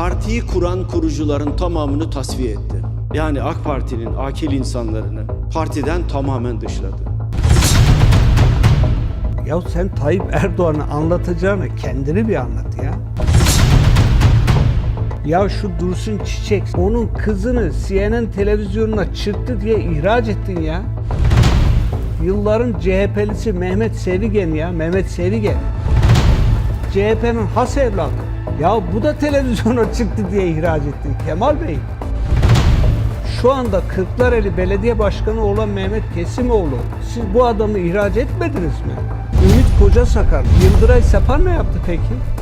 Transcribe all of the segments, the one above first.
partiyi kuran kurucuların tamamını tasfiye etti. Yani AK Parti'nin akil insanlarını partiden tamamen dışladı. Ya sen Tayyip Erdoğan'ı anlatacağını kendini bir anlat ya. Ya şu Dursun Çiçek onun kızını CNN televizyonuna çıktı diye ihraç ettin ya. Yılların CHP'lisi Mehmet Sevigen ya, Mehmet Sevigen. CHP'nin has evladı. Ya bu da televizyona çıktı diye ihraç ettin Kemal Bey. Şu anda Kırklareli Belediye Başkanı olan Mehmet Kesimoğlu, siz bu adamı ihraç etmediniz mi? Ümit Kocasakar, Yıldıray Sapan ne yaptı peki?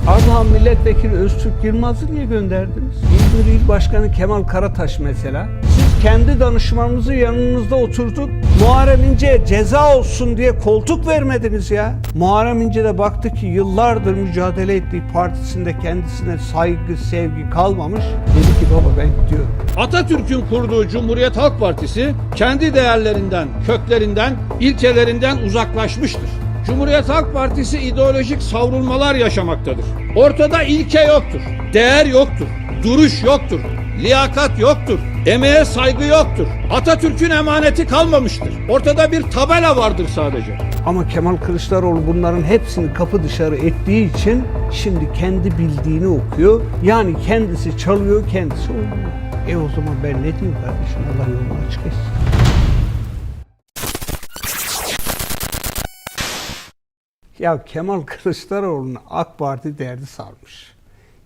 Ardahan Milletvekili Öztürk Yılmaz'ı niye gönderdiniz? İzmir İl Başkanı Kemal Karataş mesela. Siz kendi danışmanınızı yanınızda oturtup Muharrem İnce'ye ceza olsun diye koltuk vermediniz ya. Muharrem İnce de baktı ki yıllardır mücadele ettiği partisinde kendisine saygı, sevgi kalmamış. Dedi ki baba ben gidiyorum. Atatürk'ün kurduğu Cumhuriyet Halk Partisi kendi değerlerinden, köklerinden, ilkelerinden uzaklaşmıştır. Cumhuriyet Halk Partisi ideolojik savrulmalar yaşamaktadır. Ortada ilke yoktur, değer yoktur, duruş yoktur, liyakat yoktur, emeğe saygı yoktur. Atatürk'ün emaneti kalmamıştır. Ortada bir tabela vardır sadece. Ama Kemal Kılıçdaroğlu bunların hepsini kapı dışarı ettiği için şimdi kendi bildiğini okuyor. Yani kendisi çalıyor, kendisi oynuyor. E o zaman ben ne diyeyim kardeşim Allah yolunu açık etsin. Ya Kemal Kılıçdaroğlu'na AK Parti derdi sarmış.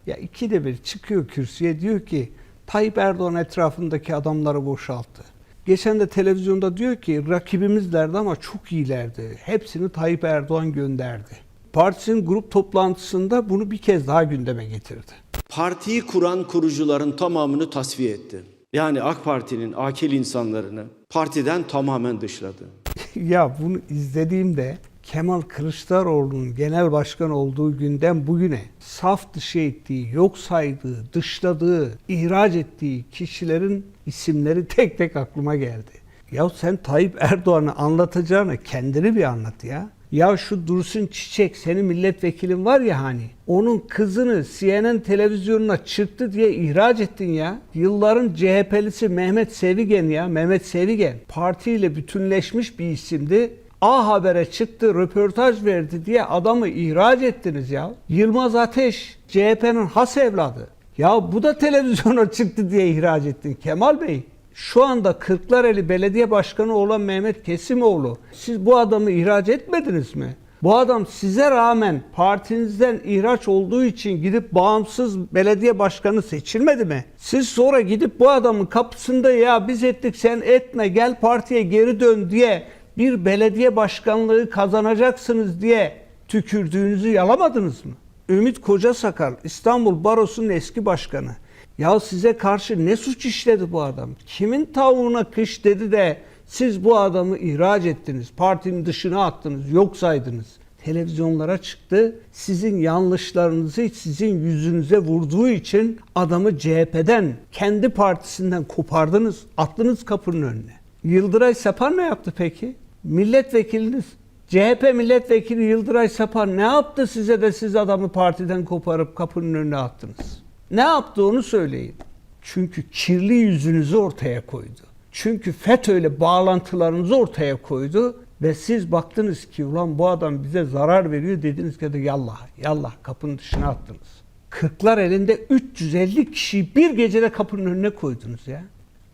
Ya ikide bir çıkıyor kürsüye diyor ki Tayyip Erdoğan etrafındaki adamları boşalttı. Geçen de televizyonda diyor ki rakibimizlerdi ama çok iyilerdi. Hepsini Tayyip Erdoğan gönderdi. Partisinin grup toplantısında bunu bir kez daha gündeme getirdi. Partiyi kuran kurucuların tamamını tasfiye etti. Yani AK Parti'nin akil insanlarını partiden tamamen dışladı. ya bunu izlediğimde Kemal Kılıçdaroğlu'nun genel başkan olduğu günden bugüne saf dışı ettiği, yok saydığı, dışladığı, ihraç ettiği kişilerin isimleri tek tek aklıma geldi. Ya sen Tayyip Erdoğan'ı anlatacağını kendini bir anlat ya. Ya şu Dursun Çiçek senin milletvekilin var ya hani onun kızını CNN televizyonuna çıktı diye ihraç ettin ya. Yılların CHP'lisi Mehmet Sevigen ya Mehmet Sevigen partiyle bütünleşmiş bir isimdi. A Haber'e çıktı, röportaj verdi diye adamı ihraç ettiniz ya. Yılmaz Ateş, CHP'nin has evladı. Ya bu da televizyona çıktı diye ihraç ettin Kemal Bey. Şu anda Kırklareli Belediye Başkanı olan Mehmet Kesimoğlu, siz bu adamı ihraç etmediniz mi? Bu adam size rağmen partinizden ihraç olduğu için gidip bağımsız belediye başkanı seçilmedi mi? Siz sonra gidip bu adamın kapısında ya biz ettik sen etme gel partiye geri dön diye bir belediye başkanlığı kazanacaksınız diye tükürdüğünüzü yalamadınız mı? Ümit Kocasakal İstanbul Barosu'nun eski başkanı. Ya size karşı ne suç işledi bu adam? Kimin tavuğuna kış dedi de siz bu adamı ihraç ettiniz, partinin dışına attınız, yok saydınız. Televizyonlara çıktı. Sizin yanlışlarınızı sizin yüzünüze vurduğu için adamı CHP'den, kendi partisinden kopardınız, attınız kapının önüne. Yıldıray Sapan ne yaptı peki? Milletvekiliniz, CHP milletvekili Yıldıray Sapan ne yaptı size de siz adamı partiden koparıp kapının önüne attınız? Ne yaptı onu söyleyin. Çünkü kirli yüzünüzü ortaya koydu. Çünkü FETÖ'yle bağlantılarınızı ortaya koydu ve siz baktınız ki ulan bu adam bize zarar veriyor dediniz ki de yallah yallah kapının dışına attınız. Kırklar elinde 350 kişiyi bir gecede kapının önüne koydunuz ya.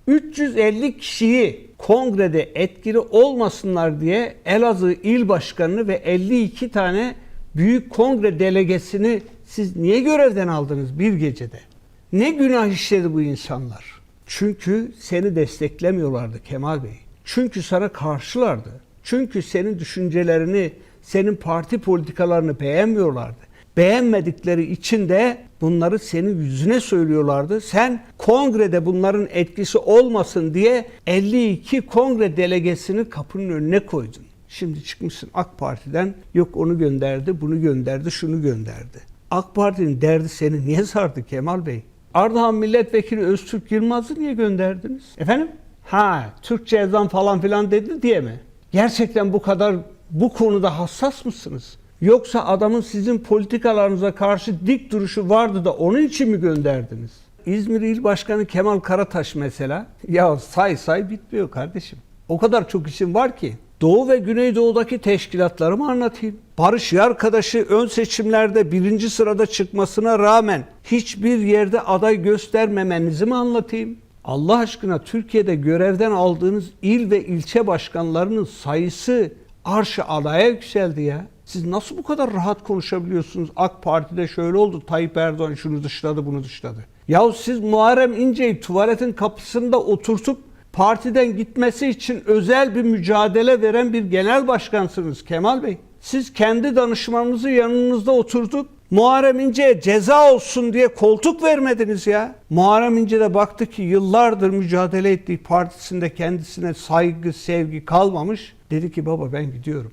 350 kişiyi kongrede etkili olmasınlar diye Elazığ İl Başkanı'nı ve 52 tane büyük kongre delegesini siz niye görevden aldınız bir gecede? Ne günah işledi bu insanlar? Çünkü seni desteklemiyorlardı Kemal Bey. Çünkü sana karşılardı. Çünkü senin düşüncelerini, senin parti politikalarını beğenmiyorlardı. Beğenmedikleri için de bunları senin yüzüne söylüyorlardı. Sen kongrede bunların etkisi olmasın diye 52 kongre delegesini kapının önüne koydun. Şimdi çıkmışsın AK Parti'den yok onu gönderdi, bunu gönderdi, şunu gönderdi. AK Parti'nin derdi seni niye sardı Kemal Bey? Ardahan Milletvekili Öztürk Yılmaz'ı niye gönderdiniz? Efendim? Ha, Türkçe ezan falan filan dedi diye mi? Gerçekten bu kadar bu konuda hassas mısınız? Yoksa adamın sizin politikalarınıza karşı dik duruşu vardı da onun için mi gönderdiniz? İzmir İl Başkanı Kemal Karataş mesela. Ya say say bitmiyor kardeşim. O kadar çok işim var ki. Doğu ve Güneydoğu'daki teşkilatlarımı anlatayım. Barış arkadaşı ön seçimlerde birinci sırada çıkmasına rağmen hiçbir yerde aday göstermemenizi mi anlatayım? Allah aşkına Türkiye'de görevden aldığınız il ve ilçe başkanlarının sayısı arşı alaya yükseldi ya. Siz nasıl bu kadar rahat konuşabiliyorsunuz? AK Parti'de şöyle oldu, Tayyip Erdoğan şunu dışladı, bunu dışladı. Yahu siz Muharrem İnce'yi tuvaletin kapısında oturtup partiden gitmesi için özel bir mücadele veren bir genel başkansınız Kemal Bey. Siz kendi danışmanınızı yanınızda oturtup Muharrem İnce'ye ceza olsun diye koltuk vermediniz ya. Muharrem İnce de baktı ki yıllardır mücadele ettiği partisinde kendisine saygı, sevgi kalmamış. Dedi ki baba ben gidiyorum.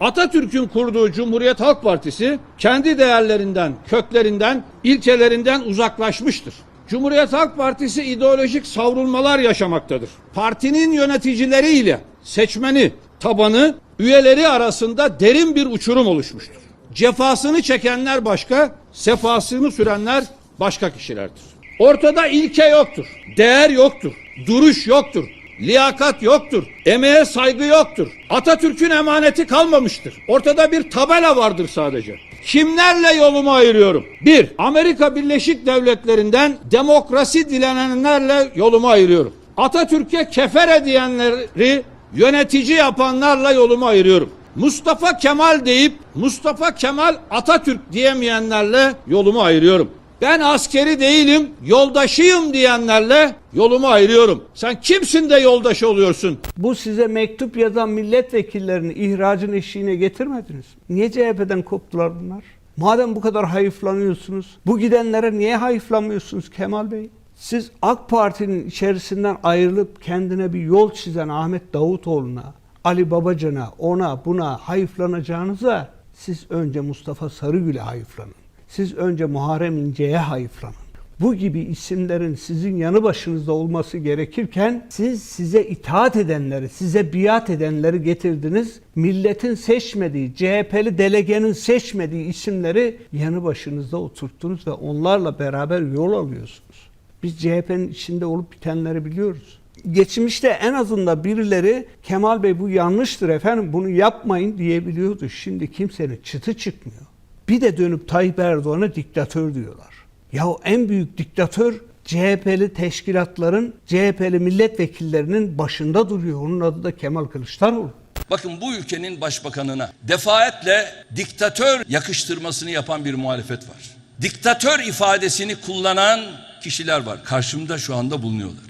Atatürk'ün kurduğu Cumhuriyet Halk Partisi kendi değerlerinden, köklerinden, ilkelerinden uzaklaşmıştır. Cumhuriyet Halk Partisi ideolojik savrulmalar yaşamaktadır. Partinin yöneticileriyle seçmeni, tabanı, üyeleri arasında derin bir uçurum oluşmuştur. Cefasını çekenler başka, sefasını sürenler başka kişilerdir. Ortada ilke yoktur, değer yoktur, duruş yoktur, liyakat yoktur, emeğe saygı yoktur. Atatürk'ün emaneti kalmamıştır. Ortada bir tabela vardır sadece. Kimlerle yolumu ayırıyorum? Bir, Amerika Birleşik Devletleri'nden demokrasi dilenenlerle yolumu ayırıyorum. Atatürk'e kefere diyenleri yönetici yapanlarla yolumu ayırıyorum. Mustafa Kemal deyip Mustafa Kemal Atatürk diyemeyenlerle yolumu ayırıyorum. Ben askeri değilim, yoldaşıyım diyenlerle yolumu ayırıyorum. Sen kimsin de yoldaş oluyorsun? Bu size mektup yazan milletvekillerini ihracın eşiğine getirmediniz. Niye CHP'den koptular bunlar? Madem bu kadar hayıflanıyorsunuz, bu gidenlere niye hayıflanmıyorsunuz Kemal Bey? Siz AK Parti'nin içerisinden ayrılıp kendine bir yol çizen Ahmet Davutoğlu'na, Ali Babacan'a, ona buna hayıflanacağınıza siz önce Mustafa Sarıgül'e hayıflanın. Siz önce Muharrem İnce'ye hayıflanın. Bu gibi isimlerin sizin yanı başınızda olması gerekirken siz size itaat edenleri, size biat edenleri getirdiniz. Milletin seçmediği, CHP'li delegenin seçmediği isimleri yanı başınızda oturttunuz ve onlarla beraber yol alıyorsunuz. Biz CHP'nin içinde olup bitenleri biliyoruz. Geçmişte en azından birileri Kemal Bey bu yanlıştır efendim bunu yapmayın diyebiliyordu. Şimdi kimsenin çıtı çıkmıyor. Bir de dönüp Tayyip Erdoğan'a diktatör diyorlar. Ya en büyük diktatör CHP'li teşkilatların, CHP'li milletvekillerinin başında duruyor. Onun adı da Kemal Kılıçdaroğlu. Bakın bu ülkenin başbakanına defaatle diktatör yakıştırmasını yapan bir muhalefet var. Diktatör ifadesini kullanan kişiler var. Karşımda şu anda bulunuyorlar.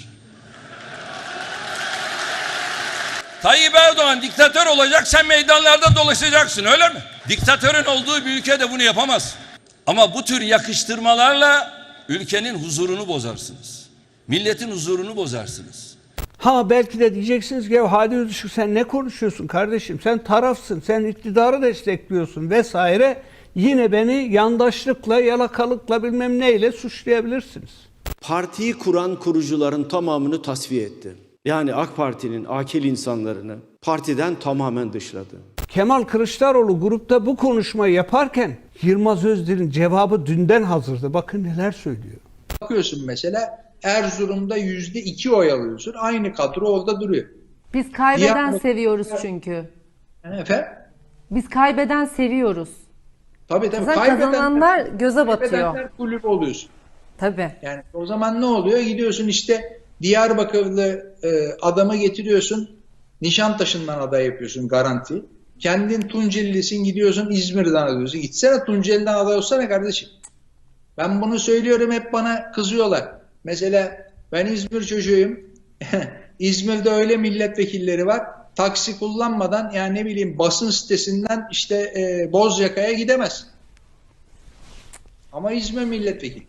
Tayyip Erdoğan diktatör olacak sen meydanlarda dolaşacaksın öyle mi? Diktatörün olduğu bir ülkede bunu yapamaz. Ama bu tür yakıştırmalarla ülkenin huzurunu bozarsınız. Milletin huzurunu bozarsınız. Ha belki de diyeceksiniz ki ya Hadi Özışık sen ne konuşuyorsun kardeşim? Sen tarafsın, sen iktidarı destekliyorsun vesaire. Yine beni yandaşlıkla, yalakalıkla bilmem neyle suçlayabilirsiniz. Partiyi kuran kurucuların tamamını tasfiye etti. Yani AK Parti'nin akil insanlarını partiden tamamen dışladı. Kemal Kılıçdaroğlu grupta bu konuşmayı yaparken Yılmaz Özdil'in cevabı dünden hazırdı. Bakın neler söylüyor. Bakıyorsun mesela Erzurum'da yüzde iki oy alıyorsun. Aynı kadro orada duruyor. Biz kaybeden Diğer- seviyoruz çünkü. Efendim? Biz kaybeden seviyoruz. Tabii tabii. Zaten kazananlar göze batıyor. kaybedenler kulübü oluyorsun. Tabii. Yani o zaman ne oluyor? Gidiyorsun işte Diyarbakırlı e, adamı getiriyorsun. Nişantaşı'ndan aday yapıyorsun garanti. Kendin Tunceli'lisin gidiyorsun İzmir'den alıyorsun. Gitsene Tunceli'den aday olsana kardeşim. Ben bunu söylüyorum hep bana kızıyorlar. Mesela ben İzmir çocuğuyum. İzmir'de öyle milletvekilleri var. Taksi kullanmadan yani ne bileyim basın sitesinden işte e, Bozyaka'ya gidemez. Ama İzmir milletvekili.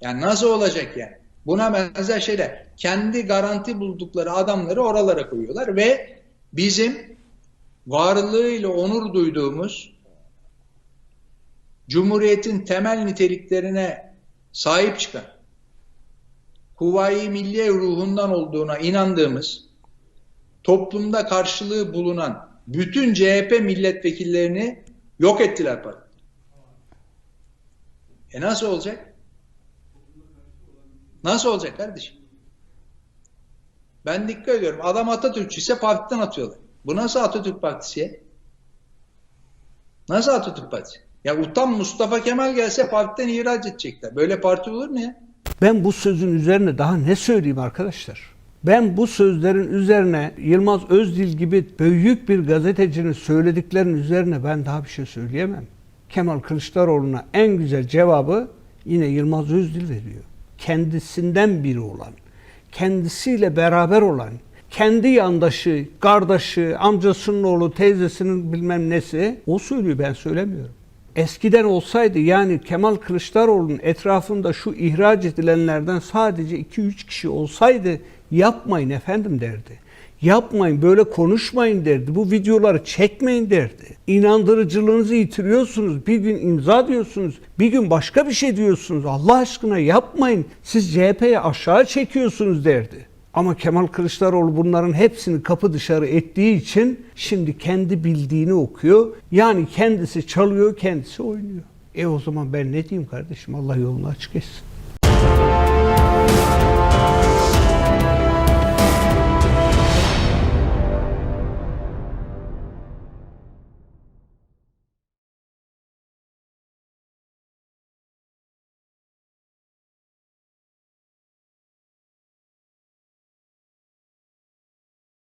Yani nasıl olacak yani? Buna benzer şeyler. Kendi garanti buldukları adamları oralara koyuyorlar ve bizim varlığıyla onur duyduğumuz Cumhuriyetin temel niteliklerine sahip çıkan Kuvayi Milliye ruhundan olduğuna inandığımız toplumda karşılığı bulunan bütün CHP milletvekillerini Yok ettiler parti. E nasıl olacak? Nasıl olacak kardeşim? Ben dikkat ediyorum. Adam Atatürkçü ise partiden atıyorlar. Bu nasıl Atatürk Partisi ya? Nasıl Atatürk Partisi? Ya utan Mustafa Kemal gelse partiden ihraç edecekler. Böyle parti olur mu ya? Ben bu sözün üzerine daha ne söyleyeyim arkadaşlar? Ben bu sözlerin üzerine Yılmaz Özdil gibi büyük bir gazetecinin söylediklerinin üzerine ben daha bir şey söyleyemem. Kemal Kılıçdaroğlu'na en güzel cevabı yine Yılmaz Özdil veriyor. Kendisinden biri olan, kendisiyle beraber olan, kendi yandaşı, kardeşi, amcasının oğlu, teyzesinin bilmem nesi o söylüyor ben söylemiyorum. Eskiden olsaydı yani Kemal Kılıçdaroğlu'nun etrafında şu ihraç edilenlerden sadece 2-3 kişi olsaydı yapmayın efendim derdi. Yapmayın böyle konuşmayın derdi. Bu videoları çekmeyin derdi. İnandırıcılığınızı yitiriyorsunuz. Bir gün imza diyorsunuz. Bir gün başka bir şey diyorsunuz. Allah aşkına yapmayın. Siz CHP'ye aşağı çekiyorsunuz derdi. Ama Kemal Kılıçdaroğlu bunların hepsini kapı dışarı ettiği için şimdi kendi bildiğini okuyor. Yani kendisi çalıyor, kendisi oynuyor. E o zaman ben ne diyeyim kardeşim? Allah yolunu açık etsin.